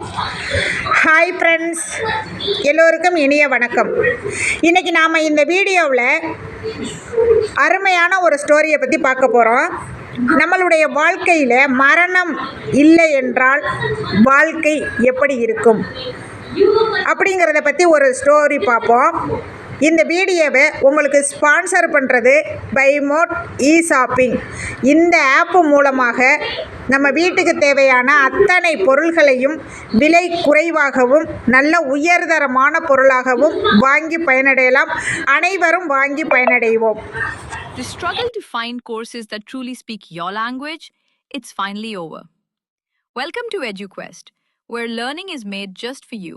Hi friends எல்லோருக்கும் இனிய வணக்கம். இன்றைக்கி நாம் இந்த வீடியோவில் அருமையான ஒரு ஸ்டோரியை பற்றி பார்க்க போகிறோம் நம்மளுடைய வாழ்க்கையில் மரணம் இல்லை என்றால் வாழ்க்கை எப்படி இருக்கும்? அப்படிங்கிறத பற்றி ஒரு ஸ்டோரி பார்ப்போம். இந்த வீடியோவை உங்களுக்கு ஸ்பான்சர் பண்ணுறது பைமோட் இ ஷாப்பிங் இந்த ஆப்பு மூலமாக நம்ம வீட்டுக்கு தேவையான அத்தனை பொருள்களையும் விலை குறைவாகவும் நல்ல உயர்தரமான பொருளாகவும் வாங்கி பயனடையலாம் அனைவரும் வாங்கி பயனடைவோம் The struggle to find courses that truly speak your language, it's finally over. Welcome to EduQuest, where learning is made just for you.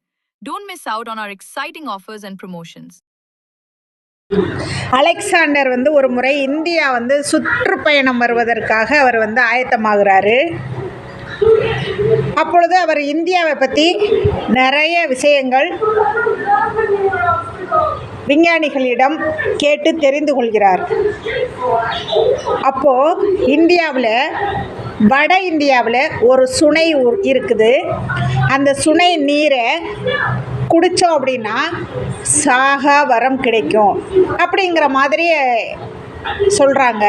don't miss out on our exciting offers and promotions. Alexander வந்து ஒரு முறை India வந்து சுற்றுப்பயணம் வருவதற்காக அவர் வந்து ஆயத்தமாகிறாரு. அப்பொழுது அவர் இந்தியாவை பற்றி நிறைய விஷயங்கள் விஞ்ஞானிகளிடம் கேட்டு தெரிந்து கொள்கிறார். அப்போது இந்தியாவில் வட இந்தியாவில் ஒரு சுனை இருக்குது. அந்த சுனை நீரை குடித்தோம் அப்படின்னா சாகா வரம் கிடைக்கும். அப்படிங்கிற மாதிரி சொல்கிறாங்க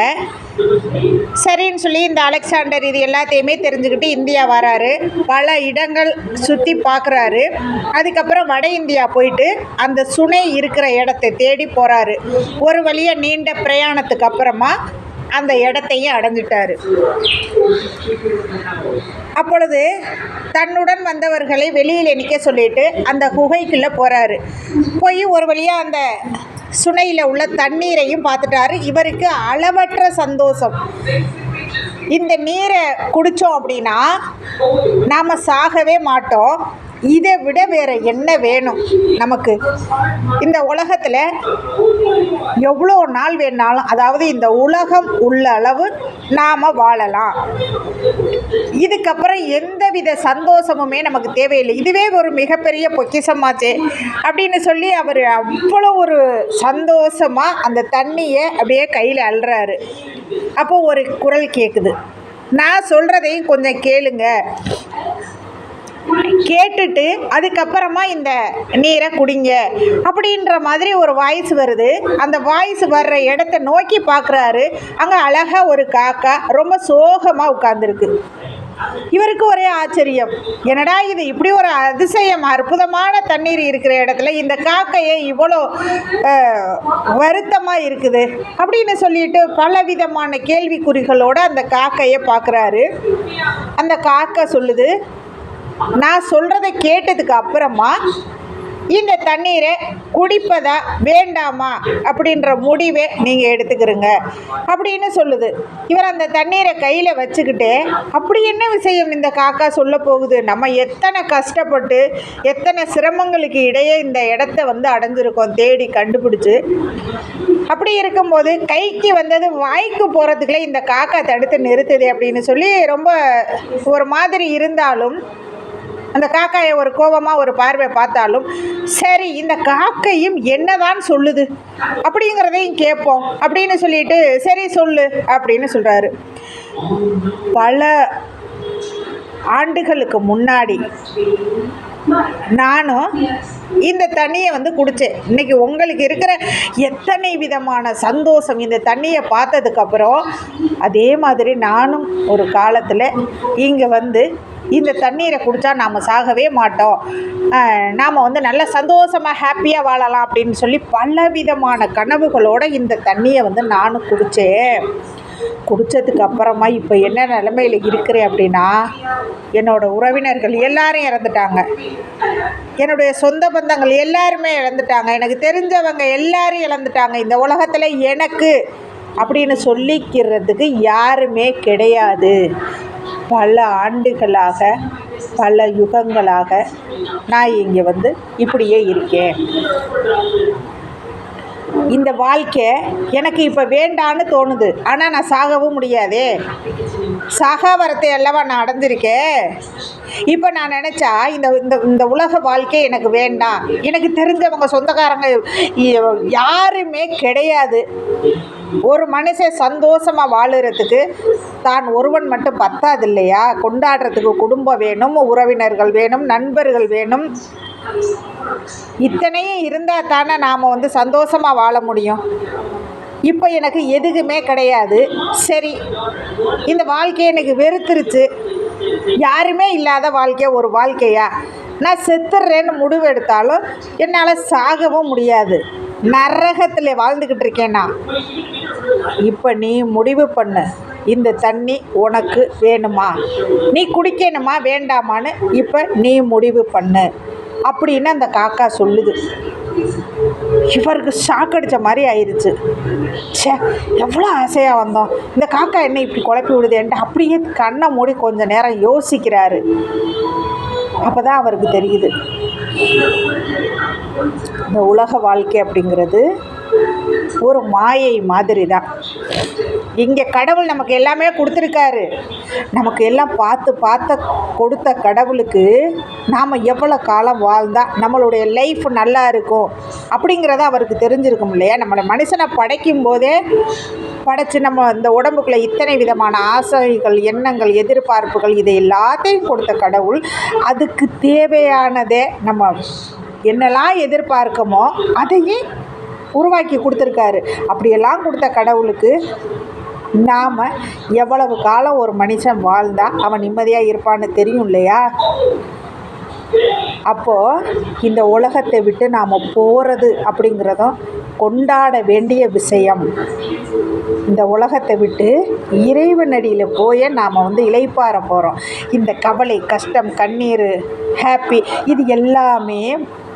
சரின்னு சொல்லி இந்த அலெக்சாண்டர் இது எல்லாத்தையுமே தெரிஞ்சுக்கிட்டு இந்தியா வராரு. பல இடங்கள் சுற்றி பார்க்குறாரு அதுக்கப்புறம் வட இந்தியா போயிட்டு அந்த சுனை இருக்கிற இடத்த தேடி போகிறாரு ஒரு வழியாக நீண்ட பிரயாணத்துக்கு அப்புறமா அந்த இடத்தையும் அடைஞ்சிட்டார். அப்பொழுது தன்னுடன் வந்தவர்களை வெளியில் நிற்க சொல்லிட்டு அந்த குகைக்குள்ளே போகிறாரு போய் ஒரு வழியாக அந்த சுனையில் உள்ள தண்ணீரையும் பார்த்துட்டாரு. இவருக்கு அளவற்ற சந்தோஷம். இந்த நீரை குடித்தோம் அப்படின்னா நாம் சாகவே மாட்டோம். இதை விட வேறு என்ன வேணும்? நமக்கு இந்த உலகத்தில் எவ்வளோ நாள் வேணாலும் அதாவது இந்த உலகம் உள்ள அளவு நாம் வாழலாம். இதுக்கப்புறம் எந்தவித சந்தோஷமுமே நமக்கு தேவையில்லை. இதுவே ஒரு மிகப்பெரிய பொக்கிஷமாச்சே. அப்படின்னு சொல்லி அவர் அவ்வளோ ஒரு சந்தோஷமாக அந்த தண்ணியை அப்படியே கையில் அல்றாரு அப்போ ஒரு குரல் கேட்குது நான் சொல்கிறதையும் கொஞ்சம் கேளுங்க. கேட்டுட்டு அதுக்கப்புறமா இந்த நீரை குடிங்க அப்படின்ற மாதிரி ஒரு வாய்ஸ் வருது. அந்த வாய்ஸ் வர்ற இடத்த நோக்கி பார்க்குறாரு. அங்கே அழகாக ஒரு காக்கா ரொம்ப சோகமாக உட்காந்துருக்கு இவருக்கு ஒரே ஆச்சரியம். என்னடா இது இப்படி ஒரு அதிசயம் அற்புதமான தண்ணீர் இருக்கிற இடத்துல இந்த காக்கையை இவ்வளோ வருத்தமாக இருக்குது அப்படின்னு சொல்லிட்டு பலவிதமான கேள்விக்குறிகளோடு அந்த காக்கையை பார்க்குறாரு. அந்த காக்கை சொல்லுது நான் சொல்கிறத கேட்டதுக்கு அப்புறமா இந்த தண்ணீரை குடிப்பதா வேண்டாமா அப்படின்ற முடிவை நீங்கள் எடுத்துக்கிறங்க. அப்படின்னு சொல்லுது. இவர் அந்த தண்ணீரை கையில் வச்சுக்கிட்டு அப்படி என்ன விஷயம் இந்த காக்கா சொல்ல போகுது? நம்ம எத்தனை கஷ்டப்பட்டு எத்தனை சிரமங்களுக்கு இடையே இந்த இடத்த வந்து அடைஞ்சிருக்கோம் தேடி கண்டுபிடிச்சி. அப்படி இருக்கும்போது கைக்கு வந்தது வாய்க்கு போகிறதுக்குள்ளே இந்த காக்கா தடுத்து நிறுத்துது அப்படின்னு சொல்லி ரொம்ப ஒரு மாதிரி இருந்தாலும் அந்த காக்காயை ஒரு கோபமாக ஒரு பார்வை பார்த்தாலும் சரி இந்த காக்கையும் என்னதான் சொல்லுது? அப்படிங்கிறதையும் கேட்போம். அப்படின்னு சொல்லிட்டு சரி சொல்லு அப்படின்னு சொல்கிறாரு பல ஆண்டுகளுக்கு முன்னாடி நானும் இந்த தண்ணியை வந்து குடித்தேன் இன்றைக்கி உங்களுக்கு இருக்கிற எத்தனை விதமான சந்தோஷம் இந்த தண்ணியை பார்த்ததுக்கப்புறம் அதே மாதிரி நானும் ஒரு காலத்தில் இங்கே வந்து இந்த தண்ணீரை குடித்தா நாம் சாகவே மாட்டோம். நாம் வந்து நல்ல சந்தோஷமாக ஹாப்பியாக வாழலாம் அப்படின்னு சொல்லி பலவிதமான கனவுகளோடு இந்த தண்ணியை வந்து நானும் குடித்தேன் குடித்ததுக்கு அப்புறமா இப்போ என்ன நிலமையில் இருக்கிறேன் அப்படின்னா என்னோடய உறவினர்கள் எல்லாரும் இறந்துட்டாங்க. என்னுடைய சொந்த பந்தங்கள் எல்லாருமே இழந்துட்டாங்க எனக்கு தெரிஞ்சவங்க எல்லாரும் இழந்துட்டாங்க இந்த உலகத்தில் எனக்கு அப்படின்னு சொல்லிக்கிறதுக்கு யாருமே கிடையாது. பல ஆண்டுகளாக பல யுகங்களாக நான் இங்கே வந்து இப்படியே இருக்கேன். இந்த வாழ்க்கை எனக்கு இப்போ வேண்டான்னு தோணுது. ஆனால் நான் சாகவும் முடியாதே. சகாவரத்தை அல்லவா நான் அடைஞ்சிருக்கேன் இப்போ நான் நினச்சா இந்த இந்த இந்த உலக வாழ்க்கை எனக்கு வேண்டாம். எனக்கு தெரிஞ்சவங்க சொந்தக்காரங்க யாருமே கிடையாது. ஒரு மனுஷன் சந்தோஷமாக வாழுறதுக்கு தான் ஒருவன் மட்டும் பத்தாது இல்லையா கொண்டாடுறதுக்கு குடும்பம் வேணும் உறவினர்கள் வேணும் நண்பர்கள் வேணும். இத்தனையும் இருந்தால் தானே நாம் வந்து சந்தோஷமாக வாழ முடியும். இப்போ எனக்கு எதுக்குமே கிடையாது. சரி இந்த வாழ்க்கையை எனக்கு வெறுத்துருச்சு. யாருமே இல்லாத வாழ்க்கை ஒரு வாழ்க்கையா? நான் செத்துடுறேன்னு முடிவு எடுத்தாலும் என்னால் சாகவும் முடியாது. நரகத்தில் வாழ்ந்துக்கிட்டு இருக்கேனா? இப்போ நீ முடிவு பண்ணு. இந்த தண்ணி உனக்கு வேணுமா? நீ குடிக்கணுமா வேண்டாமான்னு இப்போ நீ முடிவு பண்ணு. அப்படின்னு அந்த காக்கா சொல்லுது. இவருக்கு ஷாக் அடித்த மாதிரி ஆயிடுச்சு சே எவ்வளோ ஆசையாக வந்தோம். இந்த காக்கா என்ன இப்படி குழப்பி விடுதேன்ட்டு அப்படியே கண்ணை மூடி கொஞ்சம் நேரம் யோசிக்கிறாரு. அப்போ தான் அவருக்கு தெரியுது. இந்த உலக வாழ்க்கை அப்படிங்கிறது ஒரு மாயை மாதிரி தான் இங்கே கடவுள் நமக்கு எல்லாமே கொடுத்துருக்காரு. நமக்கு எல்லாம் பார்த்து பார்த்த கொடுத்த கடவுளுக்கு நாம் எவ்வளோ காலம் வாழ்ந்தால் நம்மளுடைய லைஃப் நல்லா இருக்கும் அப்படிங்கிறத அவருக்கு தெரிஞ்சிருக்கும் இல்லையா? நம்மளை மனுஷனை படைக்கும் போதே படைச்சு நம்ம இந்த உடம்புக்குள்ளே இத்தனை விதமான ஆசைகள் எண்ணங்கள் எதிர்பார்ப்புகள் இதை எல்லாத்தையும் கொடுத்த கடவுள். அதுக்கு தேவையானதே நம்ம என்னெல்லாம் எதிர்பார்க்கமோ அதையே உருவாக்கி கொடுத்துருக்காரு. அப்படியெல்லாம் கொடுத்த கடவுளுக்கு நாம் எவ்வளவு காலம் ஒரு மனுஷன் வாழ்ந்தா அவன் நிம்மதியாக இருப்பான்னு தெரியும் இல்லையா? அப்போது இந்த உலகத்தை விட்டு நாம் போகிறது அப்படிங்கிறதும் கொண்டாட வேண்டிய விஷயம். இந்த உலகத்தை விட்டு இறைவனடியில் போய் நாம் வந்து இளைப்பாற போகிறோம் இந்த கவலை கஷ்டம் கண்ணீர் ஹாப்பி இது எல்லாமே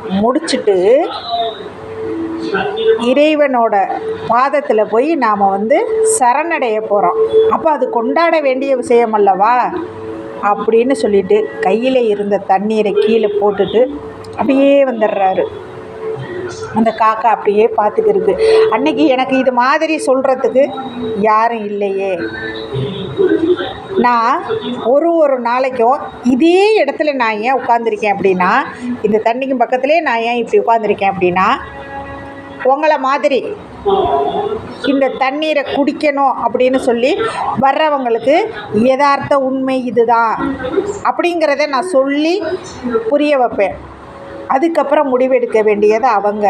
முடிச்சுட்டு இறைவனோட பாதத்தில் போய் நாம் வந்து சரணடைய போகிறோம் அப்போ அது கொண்டாட வேண்டிய விஷயம் அல்லவா? அப்படின்னு சொல்லிட்டு கையில் இருந்த தண்ணீரை கீழே போட்டுட்டு அப்படியே வந்துடுறாரு. அந்த காக்கா அப்படியே பார்த்துக்கிருக்கு அன்னைக்கு எனக்கு இது மாதிரி சொல்கிறதுக்கு யாரும் இல்லையே. நான் ஒரு ஒரு நாளைக்கும் இதே இடத்துல நான் ஏன் உட்காந்துருக்கேன் அப்படின்னா இந்த தண்ணிக்கும் பக்கத்துலேயே நான் ஏன் இப்படி உட்காந்துருக்கேன் அப்படின்னா உங்களை மாதிரி இந்த தண்ணீரை குடிக்கணும் அப்படின்னு சொல்லி வர்றவங்களுக்கு யதார்த்த உண்மை இதுதான். அப்படிங்கிறத நான் சொல்லி புரிய வைப்பேன். அதுக்கப்புறம் முடிவெடுக்க வேண்டியது அவங்க.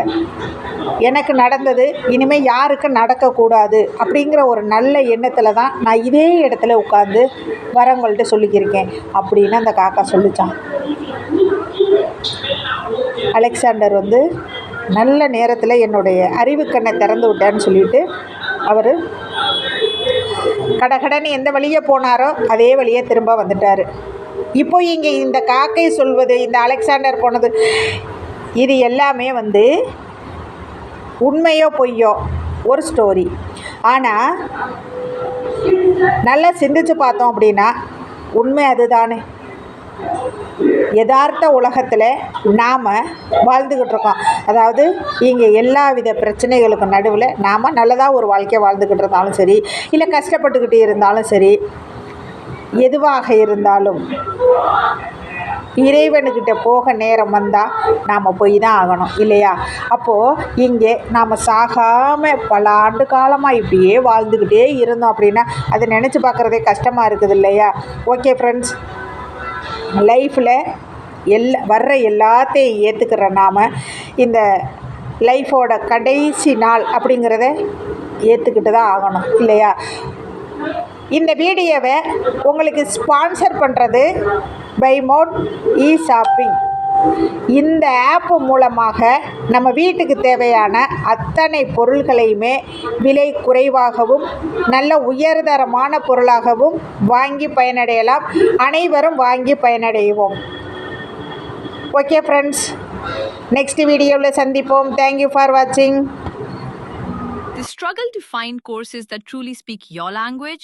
எனக்கு நடந்தது இனிமேல் யாருக்கும் நடக்கக்கூடாது அப்படிங்கிற ஒரு நல்ல எண்ணத்தில் தான் நான் இதே இடத்துல உட்காந்து வரவங்கள்ட்ட சொல்லிக்கிருக்கேன் அப்படின்னு அந்த காக்கா சொல்லிச்சான். அலெக்சாண்டர் வந்து நல்ல நேரத்தில் என்னுடைய அறிவுக்கண்ணை திறந்து விட்டேன்னு சொல்லிட்டு அவர் கடகடன்னு எந்த வழியே போனாரோ அதே வழியே திரும்ப வந்துட்டார். இப்போ இங்கே இந்த காக்கை சொல்வது இந்த அலெக்சாண்டர் போனது இது எல்லாமே வந்து உண்மையோ பொய்யோ ஒரு ஸ்டோரி ஆனால் நல்லா சிந்திச்சு பார்த்தோம் அப்படின்னா உண்மை அதுதானே. யதார்த்த உலகத்தில் நாம் வாழ்ந்துக்கிட்டு இருக்கோம். அதாவது இங்கே எல்லா வித பிரச்சனைகளுக்கும் நடுவில் நாம் நல்லதாக ஒரு வாழ்க்கையை வாழ்ந்துக்கிட்டு இருந்தாலும் சரி இல்லை கஷ்டப்பட்டுக்கிட்டு இருந்தாலும் சரி எதுவாக இருந்தாலும் இறைவனுக்கிட்ட போக நேரம் வந்தால் நாம் போய் தான் ஆகணும் இல்லையா? அப்போது இங்கே நாம் சாகாமல் பல ஆண்டு காலமாக இப்படியே வாழ்ந்துக்கிட்டே இருந்தோம் அப்படின்னா அதை நினச்சி பார்க்குறதே கஷ்டமாக இருக்குது இல்லையா? ஓகே ஃப்ரெண்ட்ஸ் லைஃப்பில் எல்லா வர்ற எல்லாத்தையும் ஏற்றுக்கிற நாம் இந்த லைஃபோட கடைசி நாள் அப்படிங்கிறத ஏற்றுக்கிட்டு தான் ஆகணும் இல்லையா? இந்த வீடியோவை உங்களுக்கு ஸ்பான்சர் பண்ணுறது பை மோட் இ ஷாப்பிங் இந்த ஆப் மூலமாக நம்ம வீட்டுக்கு தேவையான அத்தனை பொருள்களையுமே விலை குறைவாகவும் நல்ல உயர்தரமான பொருளாகவும் வாங்கி பயனடையலாம். அனைவரும் வாங்கி பயனடைவோம். ஓகே ஃப்ரெண்ட்ஸ் நெக்ஸ்ட் வீடியோவில் சந்திப்போம். தேங்க்யூ ஃபார் வாட்சிங் The struggle to find courses that truly speak your language,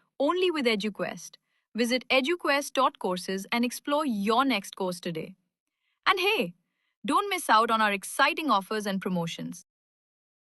only with EduQuest. Visit eduquest.courses and explore your next course today. And hey, don't miss out on our exciting offers and promotions.